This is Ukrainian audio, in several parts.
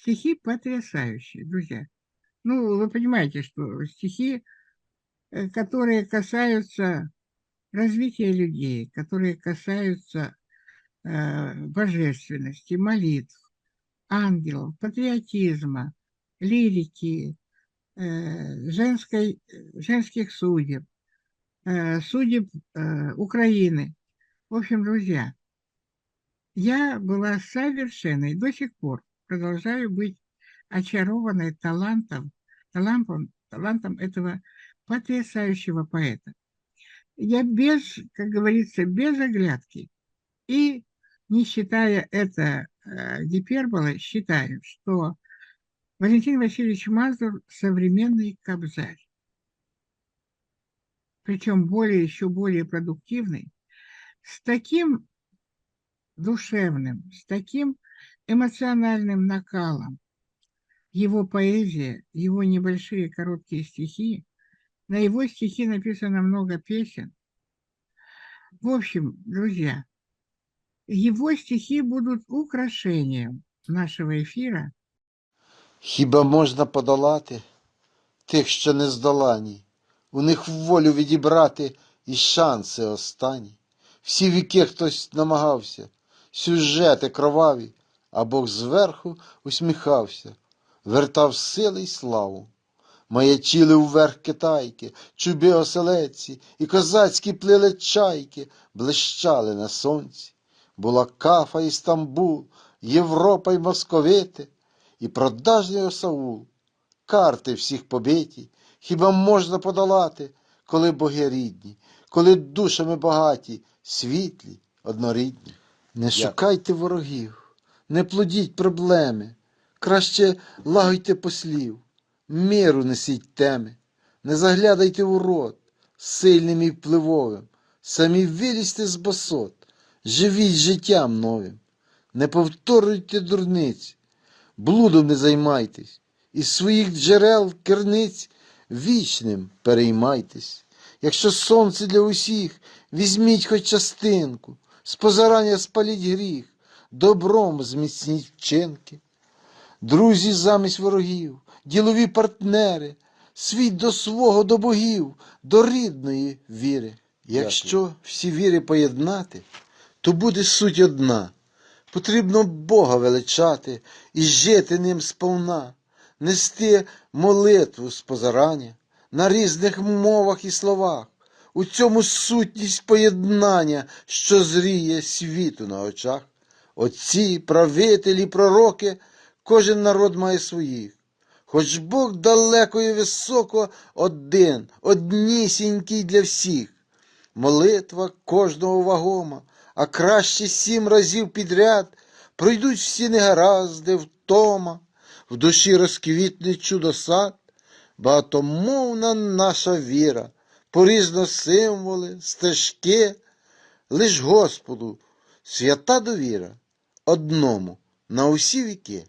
стихи потрясающие, друзья. Ну, вы понимаете, что стихи, э, которые касаются развития людей, которые касаются э, божественности, молитв, ангелов, патриотизма, лирики, э, женской, женских судеб, э, судеб э, Украины. В общем, друзья, я была совершенно и до сих пор продолжаю быть очарованной талантом, талантом, талантом этого потрясающего поэта. Я без, как говорится, без оглядки и не считая это э, гиперболой, считаю, что Валентин Васильевич Мазур – современный Кобзарь. Причем более, еще более продуктивный, с таким душевным, с таким эмоциональным накалом. Его поэзия, его небольшие короткие стихи, на его стихи написано много песен. В общем, друзья, его стихи будут украшением нашего эфира. Хіба можна подолати тих, що не здолані, у них волю відібрати і шанси останні. Всі віки хтось намагався, сюжети кроваві, а Бог зверху усміхався, вертав сили й славу. Маячили вверх китайки, чубі оселедці, і козацькі плили чайки, блищали на сонці. Була Кафа і Стамбул, Європа й московити, і продажний осаул. Карти всіх побиті, хіба можна подолати, коли боги рідні, коли душами багаті, світлі, однорідні. Не шукайте ворогів, не плодіть проблеми, краще лагойте послів, миру несіть теми, не заглядайте у рот сильним і впливовим, самі вилізьте з босот, живіть життям новим, не повторюйте дурниць, блудом не займайтесь, із своїх джерел керниць вічним переймайтесь. Якщо сонце для усіх, візьміть хоч частинку, з позарання спаліть гріх, добром зміцніть вчинки. Друзі замість ворогів, ділові партнери, світ до свого, до богів, до рідної віри. Якщо всі віри поєднати, то буде суть одна. Потрібно Бога величати і жити ним сповна, нести молитву з позарання на різних мовах і словах. У цьому сутність поєднання, що зріє світу на очах. Отці, правителі, пророки, кожен народ має своїх. Хоч Бог далеко і високо один, однісінький для всіх. Молитва кожного вагома, а краще сім разів підряд пройдуть всі негаразди, втома, в душі розквітне чудосад, багатомовна наша віра, порізно символи, стежки, лиш Господу, свята довіра, одному на усі віки.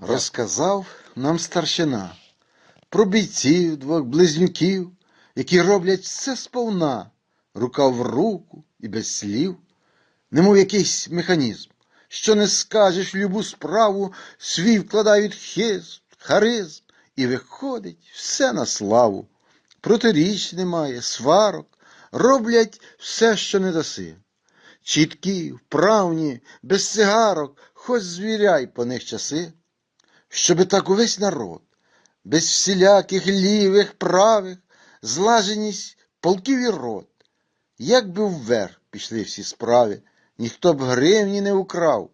Розказав нам старшина про бійців двох близнюків, які роблять все сповна, рука в руку і без слів, немов якийсь механізм, що не скажеш любу справу, свій вкладають хист, харизм, і виходить все на славу. Протиріч немає, сварок, роблять все, що не даси. Чіткі, вправні, без цигарок, хоч звіряй по них часи, щоби так увесь народ, без всіляких лівих, правих, злаженість полків і рот, як би вверх пішли всі справи, ніхто б гривні не украв,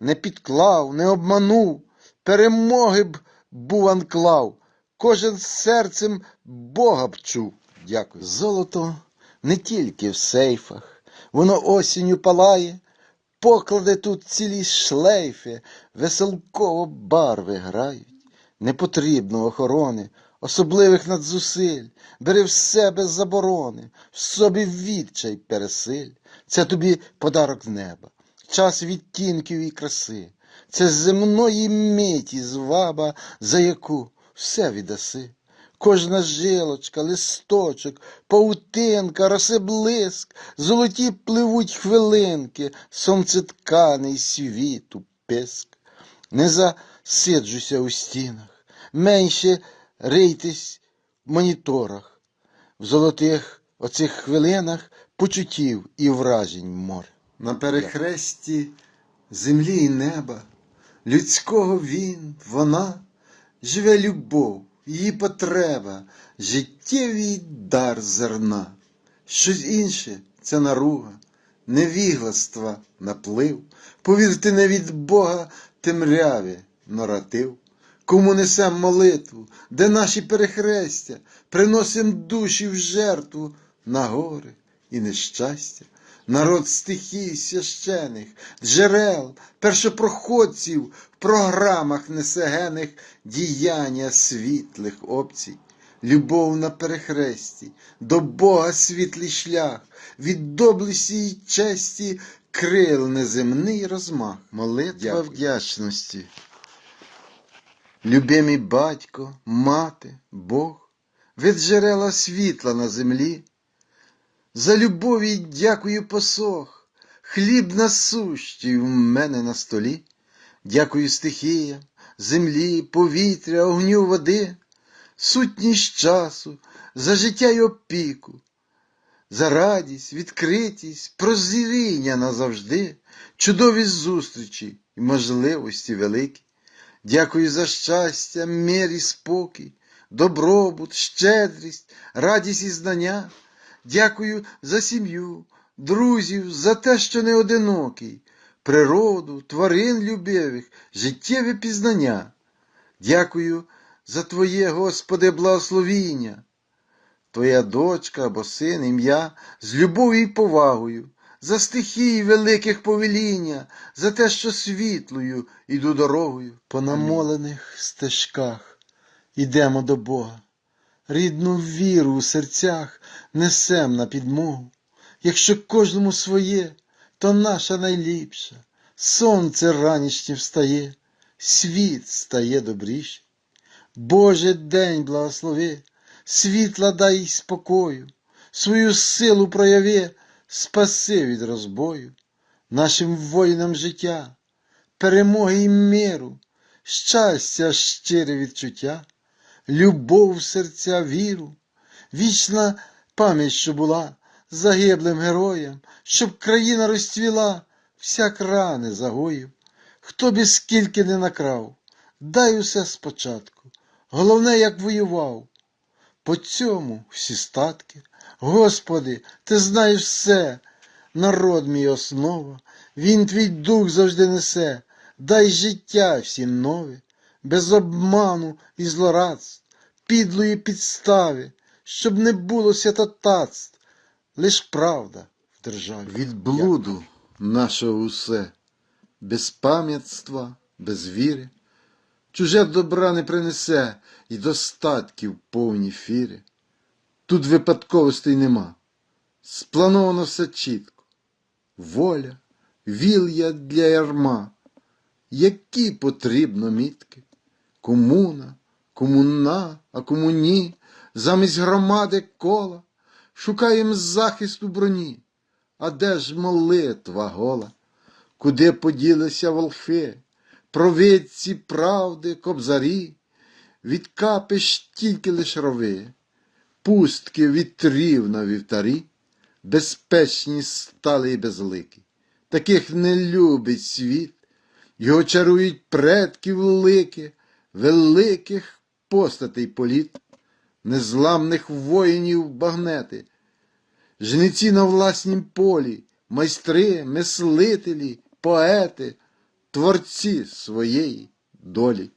не підклав, не обманув, перемоги б був анклав, кожен серцем Бога б чув. Дякую. Золото не тільки в сейфах, воно осінню палає, поклади тут цілі шлейфи, веселково барви грають. Не потрібно охорони, особливих надзусиль, бери в себе заборони, в собі відчай пересиль. Це тобі подарок неба, час відтінків і краси. Це земної миті зваба, за яку все віддаси. Кожна жилочка, листочок, паутинка, росиблиск, золоті пливуть хвилинки, сонцетканий світу писк. Не за сиджуся у стінах, менше рийтесь в моніторах, в золотих оцих хвилинах почуттів і вражень море. На перехресті землі і неба, людського він, вона, живе любов, її потреба, життєвий дар зерна. Щось інше це наруга, невігластва, наплив. Повірте, не від Бога темряві наратив. Кому несем молитву, де наші перехрестя, приносим душі в жертву на гори і нещастя. Народ стихій священих, джерел, першопроходців в програмах несегених діяння світлих опцій. Любов на перехресті, до Бога світлий шлях, від доблесті й честі крил неземний розмах. Молитва вдячності. Любимий батько, мати, Бог, ви джерела світла на землі. За любові дякую посох, хліб насущий в мене на столі. Дякую стихіям, землі, повітря, огню, води, сутність часу, за життя й опіку, за радість, відкритість, прозріння назавжди, чудові зустрічі і можливості великі. Дякую за щастя, мир і спокій, добробут, щедрість, радість і знання. Дякую за сім'ю, друзів, за те, що не одинокий, природу, тварин любивих, життєве пізнання. Дякую за Твоє, Господи, благословіння. Твоя дочка або син, ім'я з любов'ю і повагою, за стихії великих повеління, за те, що світлою іду дорогою. По намолених стежках ідемо до Бога. Рідну віру у серцях несем на підмогу. Якщо кожному своє, то наша найліпша. Сонце ранішнє встає, світ стає добріше. Боже день благослови, світла дай спокою, свою силу прояви, спаси від розбою, нашим воїнам життя, перемоги й миру, щастя, щире відчуття, любов серця, віру, вічна пам'ять, що була загиблим героям, щоб країна розцвіла, всяк рани загоїв, хто би скільки не накрав, дай усе спочатку, головне, як воював. По цьому всі статки. Господи, ти знаєш все, народ мій основа, він твій дух завжди несе, дай життя всім нове, без обману і злорадств, підлої підстави, щоб не було святотатств, лиш правда в державі. Від блуду нашого усе, без пам'ятства, без віри, чуже добра не принесе і достатків повні фіри. Тут випадковостей нема. Сплановано все чітко. Воля, вілля для ярма. Які потрібно мітки? Комуна, комуна, а кому ні, замість громади кола. Шукаєм захисту броні. А де ж молитва гола? Куди поділися волхи, провидці правди, кобзарі? від Відкапиш тільки лиш рови, пустки вітрів на вівтарі, безпечні стали і безликі. Таких не любить світ, його чарують предків лики, великих постатей політ, незламних воїнів багнети, жниці на власнім полі, майстри, мислителі, поети, творці своєї долі.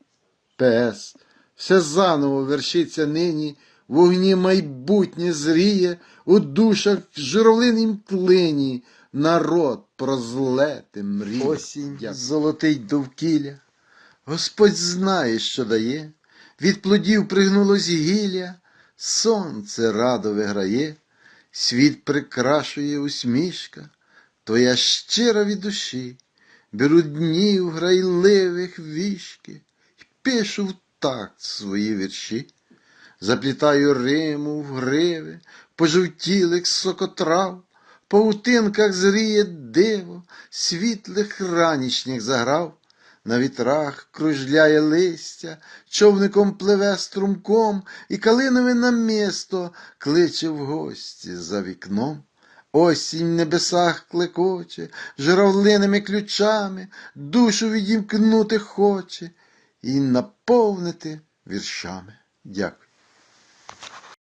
П.С. Все заново вершиться нині, в огні майбутнє зріє, у душах журавлинім клині, народ прозлети мріє. Осінь золотить довкілля, Господь знає, що дає, від плодів пригнулось гілля, сонце радо виграє, світ прикрашує усмішка, твоя щира від душі, беру днів грайливих вішки, й пишу в такт свої вірші, заплітаю риму в гриви, пожовтілих сокотрав, паутинках зріє диво, світлих ранішніх заграв, на вітрах кружляє листя, човником пливе струмком, і калинове намісто кличе в гості за вікном. Осінь в небесах клекоче, журавлиними ключами, душу відімкнути хоче і наповнити віршами. Дякую.